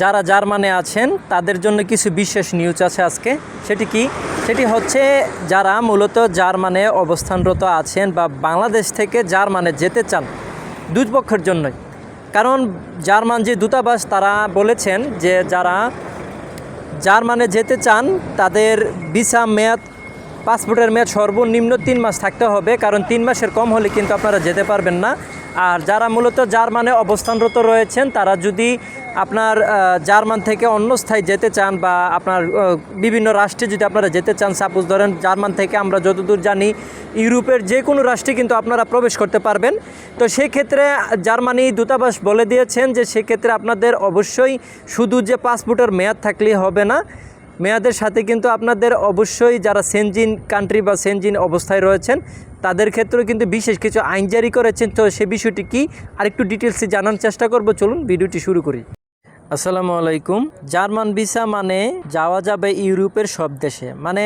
যারা জার্মানে আছেন, তাদের জন্য কিছু বিশেষ নিউজ আছে আজকে। সেটি কি? সেটি হচ্ছে যারা মূলত জার্মানে অবস্থানরত আছেন বা বাংলাদেশ থেকে জার্মানে যেতে চান দুই পক্ষের জন্যই। কারণ জার্মান যে দূতাবাস, তারা বলেছেন যে যারা জার্মানে যেতে চান, তাদের ভিসা মেয়াদ, পাসপোর্টের মেয়াদ সর্বনিম্ন তিন মাস থাকতে হবে। কারণ তিন মাসের কম হলে কিন্তু আপনারা যেতে পারবেন না। আর যারা মূলত জার্মানে অবস্থানরত রয়েছেন, তারা যদি আপনার জার্মান থেকে অন্য স্থায়ী যেতে চান বা আপনার বিভিন্ন রাষ্ট্রে যদি আপনারা যেতে চান সাপোজ ধরেন জার্মান থেকে আমরা যতদূর জানি, ইউরোপের যে কোনো রাষ্ট্রে কিন্তু আপনারা প্রবেশ করতে পারবেন। তো সেক্ষেত্রে জার্মানি দূতাবাস বলে দিয়েছেন যে সেক্ষেত্রে আপনাদের অবশ্যই শুধু যে পাসপোর্টের মেয়াদ থাকলেই হবে না, মেয়াদের সাথে কিন্তু আপনাদের অবশ্যই যারা সেনজিন কান্ট্রি বা সেনজিন অবস্থায় রয়েছেন, তাদের ক্ষেত্রেও কিন্তু বিশেষ কিছু আইন জারি করেছেন। তো সে বিষয়টি কি আরেকটু ডিটেলসে জানার চেষ্টা করব। চলুন, ভিডিওটি শুরু করি। আসসালামু আলাইকুম। জার্মান ভিসা মানে যাওয়া যাবে ইউরোপের সব দেশে। মানে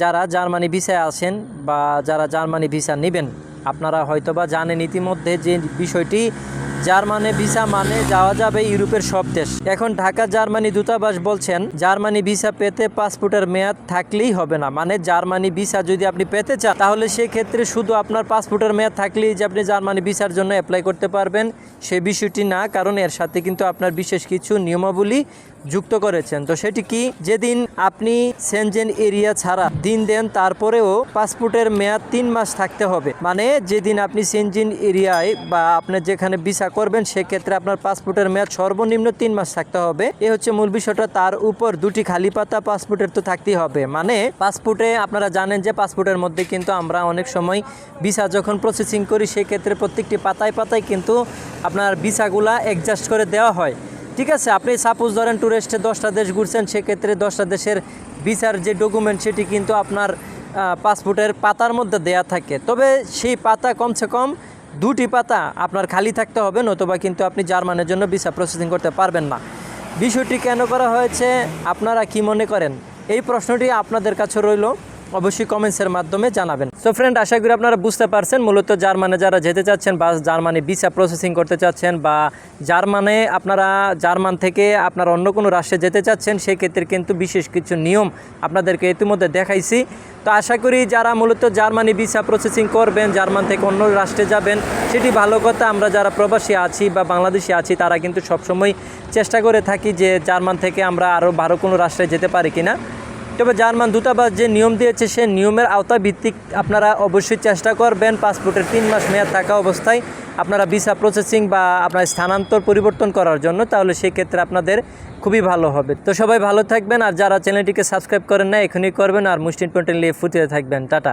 যারা জার্মানি ভিসায় আছেন বা যারা জার্মানি ভিসা নেবেন, আপনারা হয়তোবা জানেন ইতিমধ্যে যে বিষয়টি জার্মানি ভিসা মানে যাওয়া যাবে ইউরোপের সব দেশ। এখন ঢাকা, জার্মানি দূতাবাস বলছেন, জার্মানি ভিসা পেতে পাসপোর্টের মেয়াদ থাকলেই হবে না। মানে জার্মানি ভিসা যদি আপনি পেতে চান, তাহলে সেক্ষেত্রে শুধু আপনার পাসপোর্টের মেয়াদ থাকলেই যে আপনি জার্মানি ভিসার জন্য অ্যাপ্লাই করতে পারবেন, সে বিষয়টি না, কারণ এর সাথে কিন্তু আপনার বিশেষ কিছু নিয়মাবলী যুক্ত করেছেন। তো সেটি কি? যেদিন আপনি সেনজেন এরিয়া ছাড়া দিন দেন, তারপরেও পাসপোর্টের মেয়াদ তিন মাস থাকতে হবে। মানে যেদিন আপনি সেনজেন এরিয়ায় বা আপনার যেখানে ভিসা করবেন, সেক্ষেত্রে আপনার পাসপোর্টের মেয়াদ সর্বনিম্ন তিন মাস থাকতে হবে। এ হচ্ছে মূল বিষয়টা, তার উপর দুটি খালি পাতা পাসপোর্টের তো থাকতেই হবে। মানে পাসপোর্টে আপনারা জানেন যে পাসপোর্টের মধ্যে কিন্তু আমরা অনেক সময় ভিসা যখন প্রসেসিং করি, সেক্ষেত্রে প্রত্যেকটি পাতায় পাতায় কিন্তু আপনার ভিসাগুলা অ্যাডজাস্ট করে দেওয়া হয়। ঠিক আছে, আপনি সাপোজ ধরেন ট্যুরিস্টে দশটা দেশ ঘুরছেন, সেক্ষেত্রে দশটা দেশের ভিসার যে ডকুমেন্ট সেটি কিন্তু আপনার পাসপোর্টের পাতার মধ্যে দেয়া থাকে। তবে সেই পাতা কমসে কম দুটি পাতা আপনার খালি থাকতে হবে, নতুবা কিন্তু আপনি জার্মানের জন্য ভিসা প্রসেসিং করতে পারবেন না। বিষয়টি কেন করা হয়েছে? আপনারা কি মনে করেন? এই প্রশ্নটি আপনাদের কাছে রইল। অবশ্যই কমেন্টসের মাধ্যমে জানাবেন। সো ফ্রেন্ড আশা করি আপনারা বুঝতে পারছেন, মূলত জার্মানে যারা যেতে চাচ্ছেন বা জার্মানি ভিসা প্রসেসিং করতে চাচ্ছেন বা জার্মানে আপনারা জার্মান থেকে আপনারা অন্য কোনো রাষ্ট্রে যেতে চাচ্ছেন, সেক্ষেত্রে কিন্তু বিশেষ কিছু নিয়ম আপনাদেরকে ইতিমধ্যে দেখাইছি। তো আশা করি যারা মূলত জার্মানি ভিসা প্রসেসিং করবেন, জার্মান থেকে অন্য রাষ্ট্রে যাবেন, সেটি ভালো কথা। আমরা যারা প্রবাসী আছি বা বাংলাদেশি আছি, তারা কিন্তু সবসময় চেষ্টা করে থাকি যে জার্মান থেকে আমরা আরও ভালো কোনো রাষ্ট্রে যেতে পারি কিনা। তবে জার্মান দূতাবাস যে নিয়ম দিয়েছে সে নিয়মের আওতা ভিত্তিক আপনারা অবশ্যই চেষ্টা করবেন। পাসপোর্টের তিন মাস মেয়াদ থাকা অবস্থায় আপনারা ভিসা প্রসেসিং বা আপনার স্থানান্তর পরিবর্তন করার জন্য, তাহলে সেক্ষেত্রে আপনাদের খুবই ভালো হবে। তো সবাই ভালো থাকবেন, আর যারা চ্যানেলটিকে সাবস্ক্রাইব করেন না এখনই করবেন, আর মুসলিম পয়েন্ট নিয়ে ফুটিয়ে থাকবেন। টাটা।